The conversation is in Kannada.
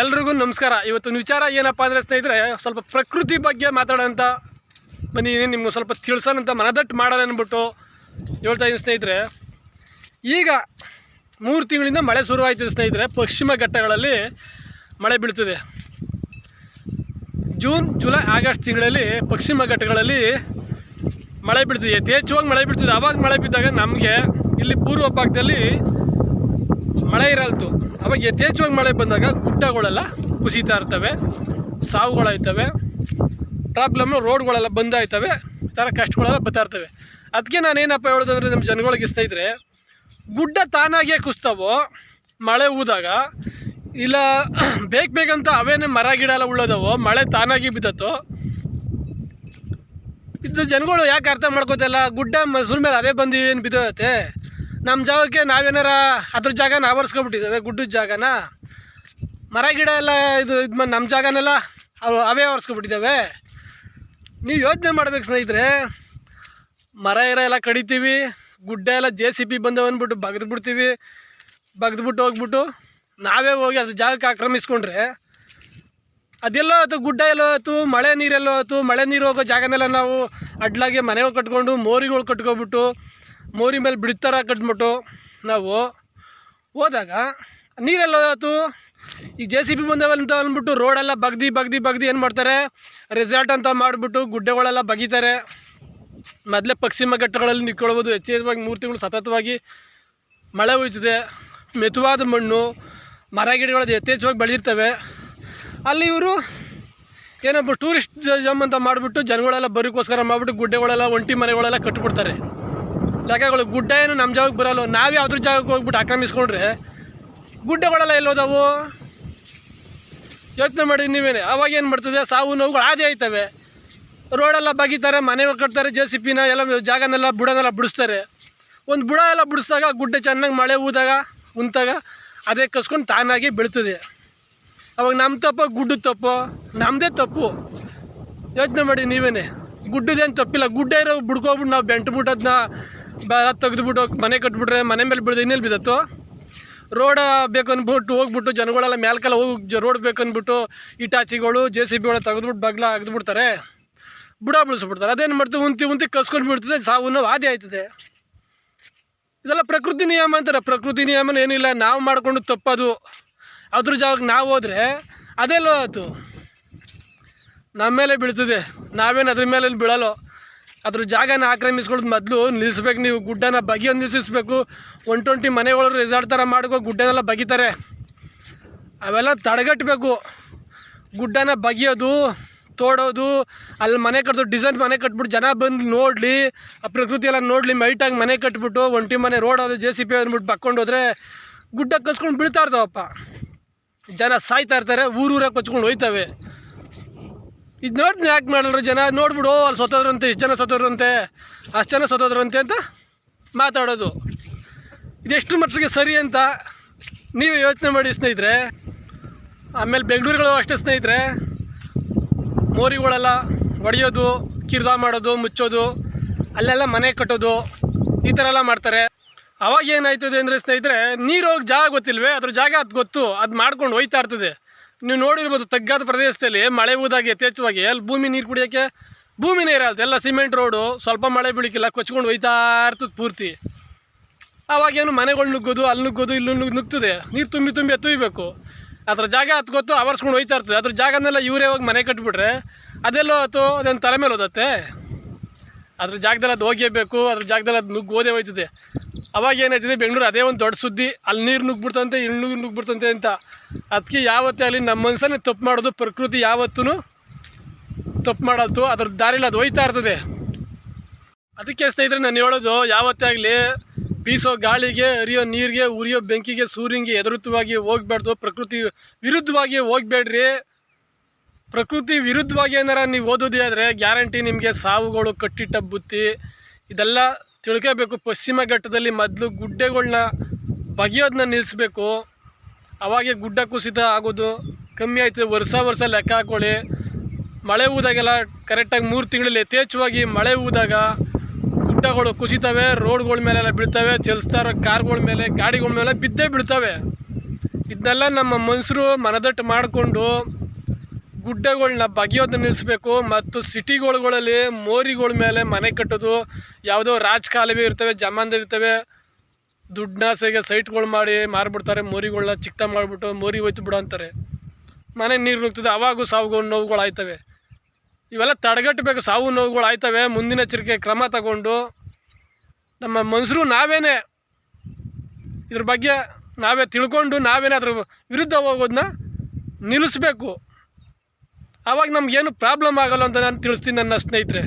ಎಲ್ರಿಗೂ ನಮಸ್ಕಾರ. ಇವತ್ತಿನ ವಿಚಾರ ಏನಪ್ಪ ಅಂದರೆ ಸ್ನೇಹಿತರೆ, ಸ್ವಲ್ಪ ಪ್ರಕೃತಿ ಬಗ್ಗೆ ಮಾತಾಡೋಂಥ ಬಂದಿದ್ದೀನಿ. ನಿಮ್ಗೆ ಸ್ವಲ್ಪ ತಿಳ್ಸೋಣಂತ ಮನದಟ್ಟು ಮಾಡೋಣ ಅಂದ್ಬಿಟ್ಟು ಹೇಳ್ತಾ ಇದ್ದೀನಿ ಸ್ನೇಹಿತರೆ. ಈಗ ಮೂರು ತಿಂಗಳಿಂದ ಮಳೆ ಶುರುವಾಯ್ತದೆ ಸ್ನೇಹಿತರೆ. ಪಶ್ಚಿಮ ಘಟ್ಟಗಳಲ್ಲಿ ಮಳೆ ಬೀಳ್ತದೆ. ಜೂನ್, ಜುಲೈ, ಆಗಸ್ಟ್ ತಿಂಗಳಲ್ಲಿ ಪಶ್ಚಿಮ ಘಟ್ಟಗಳಲ್ಲಿ ಮಳೆ ಬೀಳ್ತಿದೆ. ಯಥೇಚ್ಛವಾಗಿ ಮಳೆ ಬೀಳ್ತಿದೆ. ಆವಾಗ ಮಳೆ ಬಿದ್ದಾಗ ನಮಗೆ ಇಲ್ಲಿ ಪೂರ್ವ ಭಾಗದಲ್ಲಿ ಮಳೆ ಇರಲ್ತು. ಅವಾಗ ಯಥೇಚ್ಛವಾಗಿ ಮಳೆ ಬಂದಾಗ ಗುಡ್ಡಗಳೆಲ್ಲ ಕುಸಿತಾ ಇರ್ತವೆ, ಸಾವುಗಳಾಯ್ತವೆ ಪ್ರಾಬ್ಲಮ್ಮು ರೋಡ್ಗಳೆಲ್ಲ ಬಂದಾಯ್ತವೆ, ಈ ಥರ ಕಷ್ಟಗಳೆಲ್ಲ ಬರ್ತಾ ಇರ್ತವೆ. ಅದಕ್ಕೆ ನಾನೇನಪ್ಪ ಹೇಳೋದಂದ್ರೆ ನಮ್ಮ ಜನಗಳಿಗೆ ಸ್ನೇಹಿತರೆ, ಗುಡ್ಡ ತಾನಾಗೇ ಕುಸ್ತಾವೋ, ಮಳೆ ಹೂದಾಗ, ಇಲ್ಲ ಬೇಗ ಬೇಗಂತ ಅವೇನೇ ಮರ ಗಿಡ ಎಲ್ಲ ಉಳ್ಳೋದವೋ, ಮಳೆ ತಾನಾಗಿ ಬಿದ್ದತ್ತೋ, ಇದು ಜನಗಳು ಯಾಕೆ ಅರ್ಥ ಮಾಡ್ಕೋತಲ್ಲ ಗುಡ್ಡ ಮಸೂರ್ ಮೇಲೆ ಅದೇ ಬಂದು ಏನು ಬಿದ್ದೋಗುತ್ತೆ ನಮ್ಮ ಜಾಗಕ್ಕೆ ನಾವೇನಾರ ಅದ್ರ ಜಾಗನ ಆವರಿಸ್ಕೊಬಿಟ್ಟಿದ್ದೇವೆ ಗುಡ್ಡದ ಜಾಗನ. ಮರ, ಗಿಡ ಎಲ್ಲ ಇದು ಇದು ನಮ್ಮ ಜಾಗನೆಲ್ಲ ಅವು, ಅವೇ ಆವರಿಸ್ಕೊಬಿಟ್ಟಿದ್ದಾವೆ ನೀವು ಯೋಚನೆ ಮಾಡ್ಬೇಕು ಸ್ನೇಹಿತರೆ. ಮರ ಇರ ಎಲ್ಲ ಕಡಿತೀವಿ, ಗುಡ್ಡ ಎಲ್ಲ ಜೆ ಸಿ ಪಿ ಬಂದವು ಅಂದ್ಬಿಟ್ಟು ಬಗ್ದು ಬಗ್ದ್ಬಿಟ್ಟು ಹೋಗ್ಬಿಟ್ಟು ನಾವೇ ಹೋಗಿ ಅದ್ರ ಜಾಗಕ್ಕೆ ಆಕ್ರಮಿಸ್ಕೊಂಡ್ರೆ ಅದೆಲ್ಲೋ ಆಯ್ತು ಗುಡ್ಡ ಎಲ್ಲೋ ಆಯ್ತು ಮಳೆ ನೀರೆಲ್ಲೋ ಆಯ್ತು ಮಳೆ ನೀರು ಹೋಗೋ ಜಾಗನೆಲ್ಲ ನಾವು ಅಡ್ಲಾಗೆ ಮನೆಗಳು ಕಟ್ಕೊಂಡು, ಮೋರಿಗಳು ಕಟ್ಕೊಬಿಟ್ಟು ಮೋರಿ ಮೇಲೆ ಬಿಡ್ತಾರ ಕಟ್ಬಿಟ್ಟು ನಾವು ಹೋದಾಗ ನೀರೆಲ್ಲ ಹೋದಾತು ಈಗ ಜೆ ಸಿ ಬಿ ಬಂದವಲ್ಲ ಅಂತ ಅಂದ್ಬಿಟ್ಟು ರೋಡೆಲ್ಲ ಬಗ್ದಿ ಬಗ್ದಿ ಬಗ್ದಿ ಏನು ಮಾಡ್ತಾರೆ? ರೆಸಾರ್ಟ್ ಅಂತ ಮಾಡಿಬಿಟ್ಟು ಗುಡ್ಡೆಗಳೆಲ್ಲ ಬಗೀತಾರೆ. ಮೊದಲೇ ಪಶ್ಚಿಮ ಘಟ್ಟಗಳಲ್ಲಿ ನಿಂತ್ಕೊಳ್ಬೋದು. ಹೆಚ್ಚಿನವಾಗಿ ಮೂರು ತಿಂಗಳು ಸತತವಾಗಿ ಮಳೆ ಹುಯ್ತದೆ ಮೆತುವಾದ ಮಣ್ಣು, ಮರ ಗಿಡಗಳು ಯಥೇಚ್ಛವಾಗಿ ಬೆಳೆದಿರ್ತವೆ ಅಲ್ಲಿ ಇವರು ಏನಪ್ಪ ಟೂರಿಸ್ಟ್ ಜಮ್ ಅಂತ ಮಾಡಿಬಿಟ್ಟು ಜನಗಳೆಲ್ಲ ಬರೋಕ್ಕೋಸ್ಕರ ಮಾಡಿಬಿಟ್ಟು ಗುಡ್ಡೆಗಳೆಲ್ಲ ಒಂಟಿ ಮನೆಗಳೆಲ್ಲ ಕಟ್ಬಿಡ್ತಾರೆ. ಜಾಗಗಳು ಗುಡ್ಡ ಏನು ನಮ್ಮ ಜಾಗಕ್ಕೆ ಬರಲ್ಲ. ನಾವು ಯಾವ್ದ್ರ ಜಾಗಕ್ಕೆ ಹೋಗ್ಬಿಟ್ಟು ಆಕ್ರಮಿಸ್ಕೊಂಡ್ರೆ ಗುಡ್ಡಗಳೆಲ್ಲ ಎಲ್ಲೋದವು? ಯೋಚನೆ ಮಾಡಿ ನೀವೇನೆ. ಅವಾಗ ಏನು ಮಾಡ್ತದೆ? ಸಾವು ನೋವುಗಳು ಆದೇ ಆಯ್ತವೆ ರೋಡೆಲ್ಲ ಬಗೀತಾರೆ, ಮನೆ ಕಟ್ತಾರೆ ಜೆ ಸಿ ಪಿನ ಎಲ್ಲ ಜಾಗನೆಲ್ಲ ಬುಡನೆಲ್ಲ ಬಿಡಿಸ್ತಾರೆ. ಒಂದು ಬುಡ ಎಲ್ಲ ಬಿಡಿಸಿದಾಗ ಗುಡ್ಡೆ ಚೆನ್ನಾಗಿ ಮಳೆ ಊದಾಗ ಉಂತಾಗ ಅದೇ ಕಸ್ಕೊಂಡು ತಾನಾಗಿ ಬೆಳೀತದೆ. ಅವಾಗ ನಮ್ಮ ತಪ್ಪು ಗುಡ್ಡದ ತಪ್ಪು? ನಮ್ಮದೇ ತಪ್ಪು. ಯೋಚನೆ ಮಾಡಿ ನೀವೇನೆ. ಗುಡ್ಡದೇನು ತಪ್ಪಿಲ್ಲ. ಗುಡ್ಡ ಇರೋ ಬಿಡ್ಕೊಬಿಟ್ಟು ನಾವು ಬೆಂಟು ಅದನ್ನ ಬೆಳ ತೆಗೆದ್ಬಿಟ್ಟು ಮನೆ ಕಟ್ಬಿಟ್ರೆ ಮನೆ ಮೇಲೆ ಬಿಡೋದು ಇನ್ನೆಲ್ಲಿ ಬಿದ್ದತ್ತು ರೋಡ ಬೇಕು ಅಂದ್ಬಿಟ್ಟು ಹೋಗ್ಬಿಟ್ಟು ಜನಗಳೆಲ್ಲ ಮೇಲ್ಕೆಲ್ಲ ಹೋಗಿ ರೋಡ್ ಬೇಕು ಅಂದ್ಬಿಟ್ಟು ಇಟಾಚಿಗಳು, ಜೆ ಸಿ ಬಿಗಳು ತೆಗೆದ್ಬಿಟ್ಟು ಬಗ್ಲ ಅಗ್ದ್ಬಿಡ್ತಾರೆ ಬುಡ ಬಿಡಿಸ್ಬಿಡ್ತಾರೆ ಅದೇನು ಮಾಡ್ತೀವಿ ಉಂತಿ ಉಂತಿ ಕಸ್ಕೊಂಡು ಬಿಡ್ತದೆ ಸಾವು, ನೋವು ಆದಿ ಆಯ್ತದೆ. ಇದೆಲ್ಲ ಪ್ರಕೃತಿ ನಿಯಮ ಅಂತಾರೆ. ಪ್ರಕೃತಿ ನಿಯಮನ ಏನಿಲ್ಲ. ನಾವು ಮಾಡಿಕೊಂಡು ತಪ್ಪದು. ಅದ್ರ ಜಾಗಕ್ಕೆ ನಾವು ಹೋದರೆ ಅದೆಲ್ಲೋ ಆಯ್ತು. ನಮ್ಮ ಮೇಲೆ ಬೀಳ್ತದೆ. ನಾವೇನು ಅದ್ರ ಮೇಲೆ ಬೀಳಲ್ಲ? ಅದ್ರ ಜಾಗನ ಆಕ್ರಮಿಸ್ಕೊಳ್ಳೋದು ಮೊದಲು ನಿಲ್ಲಿಸ್ಬೇಕು, ನೀವು ಗುಡ್ಡನ ಬಗೆಯನ್ನು ನಿಲ್ಲಿಸಬೇಕು. ಒನ್ ಟ್ವೆಂಟಿ ಮನೆಗಳು ರೆಸಾರ್ಟ್ ಥರ ಮಾಡ್ಕೊ, ಗುಡ್ಡನೆಲ್ಲ ಬಗಿತಾರೆ. ಅವೆಲ್ಲ ತಡೆಗಟ್ಟಬೇಕು ಗುಡ್ಡನ ಬಗೆಯೋದು, ತೋಡೋದು, ಅಲ್ಲಿ ಮನೆ ಕಟ್ದು ಡಿಸೈನ್ ಮನೆ ಕಟ್ಬಿಟ್ಟು ಜನ ಬಂದು ನೋಡಲಿ, ಆ ಪ್ರಕೃತಿ ಎಲ್ಲ ನೋಡಲಿ ಮೈಟಾಗಿ ಮನೆ ಕಟ್ಬಿಟ್ಟು ಒಂಟಿ ಮನೆ ರೋಡ್ ಅದು ಜೆ ಸಿ ಪಿ ಅಂದ್ಬಿಟ್ಟು ಬಕ್ಕೊಂಡು ಗುಡ್ಡ ಕಸ್ಕೊಂಡು ಬೀಳ್ತಾ ಇರ್ತಾವಪ್ಪ. ಜನ ಸಾಯ್ತಾ ಇರ್ತಾರೆ ಊರೂರಾಗ ಕೊಚ್ಕೊಂಡು ಹೋಯ್ತವೆ. ಇದು ನೋಡ್ತೀನಿ ಯಾಕೆ ಮಾಡಲ್ರು ಜನ? ನೋಡ್ಬಿಡು, ಅಲ್ಲಿ ಸತ್ತೋದ್ರಂತೆ, ಇಷ್ಟು ಜನ ಸತ್ತೋದ್ರಂತೆ, ಅಷ್ಟು ಜನ ಸತ್ತೋದ್ರಂತೆ ಅಂತ ಮಾತಾಡೋದು. ಇದೆಷ್ಟು ಮಟ್ಟಿಗೆ ಸರಿ ಅಂತ ನೀವು ಯೋಚನೆ ಮಾಡಿ ಸ್ನೇಹಿತರೆ. ಆಮೇಲೆ ಬೆಂಗಳೂರುಗಳು ಅಷ್ಟೇ ಸ್ನೇಹಿತರೆ. ಮೋರಿಗಳೆಲ್ಲ ಒಡೆಯೋದು ಕಿರ್ದ ಮಾಡೋದು, ಮುಚ್ಚೋದು, ಅಲ್ಲೆಲ್ಲ ಮನೆ ಕಟ್ಟೋದು, ಈ ಥರ ಎಲ್ಲ ಮಾಡ್ತಾರೆ. ಅವಾಗ ಏನಾಯ್ತದೆ ಅಂದರೆ ಸ್ನೇಹಿತರೆ, ನೀರು ಹೋಗಿ ಜಾಗ ಗೊತ್ತಿಲ್ವೇ? ಅದ್ರ ಜಾಗ ಅದು ಗೊತ್ತು. ಅದು ಮಾಡ್ಕೊಂಡು ಹೋಯ್ತಾ ಇರ್ತದೆ. ನೀವು ನೋಡಿರ್ಬೋದು ತಗ್ಗಾದ ಪ್ರದೇಶದಲ್ಲಿ ಮಳೆ ಹೋದಾಗ ಯಥೇಚ್ಛವಾಗಿ, ಅಲ್ಲಿ ಭೂಮಿ ನೀರು ಕುಡಿಯೋಕ್ಕೆ ಭೂಮಿನೇ ಇರಲ್ತು ಎಲ್ಲ ಸಿಮೆಂಟ್ ರೋಡು, ಸ್ವಲ್ಪ ಮಳೆ ಬೀಳಿಕಿಲ್ಲ, ಕೊಚ್ಕೊಂಡು ಒಯ್ತಾ ಇರ್ತದೆ ಪೂರ್ತಿ. ಅವಾಗೇನು ಮನೆಗಳು ನುಗ್ಗೋದು, ಅಲ್ಲಿ ನುಗ್ಗೋದು, ಇಲ್ಲಿ ನುಗ್, ನುಗ್ತದೆ. ನೀರು ತುಂಬಿ ತುಂಬಿ ಎತ್ತುಯ್ಬೇಕು. ಅದ್ರ ಜಾಗ ಹತ್ತು ಗೊತ್ತು, ಆವರ್ಸ್ಕೊಂಡು ಹೋಯ್ತಾ ಇರ್ತದೆ. ಅದ್ರ ಜಾಗನೆಲ್ಲ ಇವರೇ ಹೋಗಿ ಮನೆ ಕಟ್ಬಿಟ್ರೆ ಅದೆಲ್ಲೋ ಆಯ್ತು, ಅದೊಂದು ತಲೆ ಮೇಲೆ ಓದತ್ತೆ ಅದ್ರ ಜಾಗದಲ್ಲಿ ಅದು ಹೋಗೇಬೇಕು ಅದ್ರ ಜಾಗದಲ್ಲಿ ಅದು ನುಗ್ಗೋದೇ ಹೋಯ್ತದೆ. ಅವಾಗ ಏನಾಯ್ತದೆ, ಬೆಂಗಳೂರು ಅದೇ ಒಂದು ದೊಡ್ಡ ಸುದ್ದಿ, ಅಲ್ಲಿ ನೀರು ನುಗ್ಬಿಡ್ತಂತೆ ಇಲ್ಲಿ ನೀರು ನುಗ್ಬಿಡ್ತಂತೆ ಅಂತ. ಅದಕ್ಕೆ ಯಾವತ್ತೇ ಆಗಲಿ ನಮ್ಮ ಮನಸ್ಸನ್ನೇ ತಪ್ಪು ಮಾಡೋದು, ಪ್ರಕೃತಿ ಯಾವತ್ತೂ ತಪ್ಪು ಮಾಡಲ್ತು, ಅದ್ರ ದಾರಿಲಿ ಅದು ಹೋಯ್ತಾ ಇರ್ತದೆ. ಅದಕ್ಕೆ ಸ್ನೇಹಿತರೆ, ನಾನು ಹೇಳೋದು, ಯಾವತ್ತೇ ಆಗಲಿ ಬೀಸೋ ಗಾಳಿಗೆ, ಹರಿಯೋ ನೀರಿಗೆ, ಉರಿಯೋ ಬೆಂಕಿಗೆ, ಸೂರ್ಯನಿಗೆ ಎದುರುತ್ತವಾಗಿ ಹೋಗ್ಬಾರ್ದು ಪ್ರಕೃತಿ ವಿರುದ್ಧವಾಗಿ ಹೋಗ್ಬೇಡ್ರಿ. ಪ್ರಕೃತಿ ವಿರುದ್ಧವಾಗಿ ಏನಾರ ನೀವು ಓದೋದೇ ಆದರೆ ಗ್ಯಾರಂಟಿ ನಿಮಗೆ ಸಾವುಗಳು, ಕಟ್ಟಿಟ್ಟ ಬುತ್ತಿ, ಇದೆಲ್ಲ ತಿಳ್ಕೋಬೇಕು. ಪಶ್ಚಿಮ ಘಟ್ಟದಲ್ಲಿ ಮೊದಲು ಗುಡ್ಡೆಗಳನ್ನ ಬಗೆಯೋದನ್ನ ನಿಲ್ಲಿಸ್ಬೇಕು ಅವಾಗೆ ಗುಡ್ಡ ಕುಸಿತ ಆಗೋದು, ಕಮ್ಮಿ ಆಯ್ತದೆ ವರ್ಷ ವರ್ಷ ಲೆಕ್ಕ ಹಾಕ್ಕೊಳ್ಳಿ ಮಳೆ ಊದಾಗೆಲ್ಲ ಕರೆಕ್ಟಾಗಿ ಮೂರು ತಿಂಗಳಲ್ಲಿ ಯಥೇಚ್ಛವಾಗಿ ಮಳೆ ಊದಾಗ ಗುಡ್ಡಗಳು ಕುಸಿತವೆ ರೋಡ್ಗಳ ಮೇಲೆಲ್ಲ ಬೀಳ್ತವೆ ಚಲಿಸ್ತಾ ಇರೋ ಕಾರ್ಗಳ ಮೇಲೆ, ಗಾಡಿಗಳ ಮೇಲೆ ಬಿದ್ದೇ ಬೀಳ್ತವೆ. ಇದನ್ನೆಲ್ಲ ನಮ್ಮ ಮನುಷ್ಯರು ಮನದಟ್ಟು ಮಾಡಿಕೊಂಡು ಗುಡ್ಡಗಳನ್ನ ಬಗೆಯೋದು ನಿಲ್ಲಿಸ್ಬೇಕು ಮತ್ತು ಸಿಟಿಗಳುಗಳಲ್ಲಿ ಮೋರಿಗಳ ಮೇಲೆ ಮನೆ ಕಟ್ಟೋದು, ಯಾವುದೋ ರಾಜ ಕಾಲುವೆ ಇರ್ತವೆ ಜಮಾನ್ದ ಇರ್ತವೆ ದುಡ್ಡಾಸೆಗೆ ಸೈಟ್ಗಳು ಮಾಡಿ ಮಾರಿಬಿಡ್ತಾರೆ ಮೋರಿಗಳನ್ನ ಚಿಕ್ಕ ಮಾಡಿಬಿಟ್ಟು ಮೋರಿ ಹೋಯ್ತು ಬಿಡು ಅಂತಾರೆ. ಮನೆ ನೀರು ನುಗ್ತದೆ, ಅವಾಗೂ ಸಾವು ನೋವುಗಳು ಆಯ್ತವೆ. ಇವೆಲ್ಲ ತಡೆಗಟ್ಟಬೇಕು, ಸಾವು ನೋವುಗಳು ಆಯ್ತವೆ. ಮುಂದಿನ ಎಚ್ಚರಿಕೆ ಕ್ರಮ ತಗೊಂಡು ನಮ್ಮ ಮನುಷ್ಯರು ನಾವೇನೇ? ಇದ್ರ ಬಗ್ಗೆ ನಾವೇ ತಿಳ್ಕೊಂಡು ನಾವೇನೇ ಅದ್ರ ವಿರುದ್ಧ ಹೋಗೋದನ್ನ ನಿಲ್ಲಿಸ್ಬೇಕು. ಆವಾಗ ಏನು ಪ್ರಾಬ್ಲಮ್ ಆಗಲ್ಲ ಅಂತ ನಾನು ತಿಳಿಸ್ತೀನಿ ನನ್ನ ಸ್ನೇಹಿತರೆ.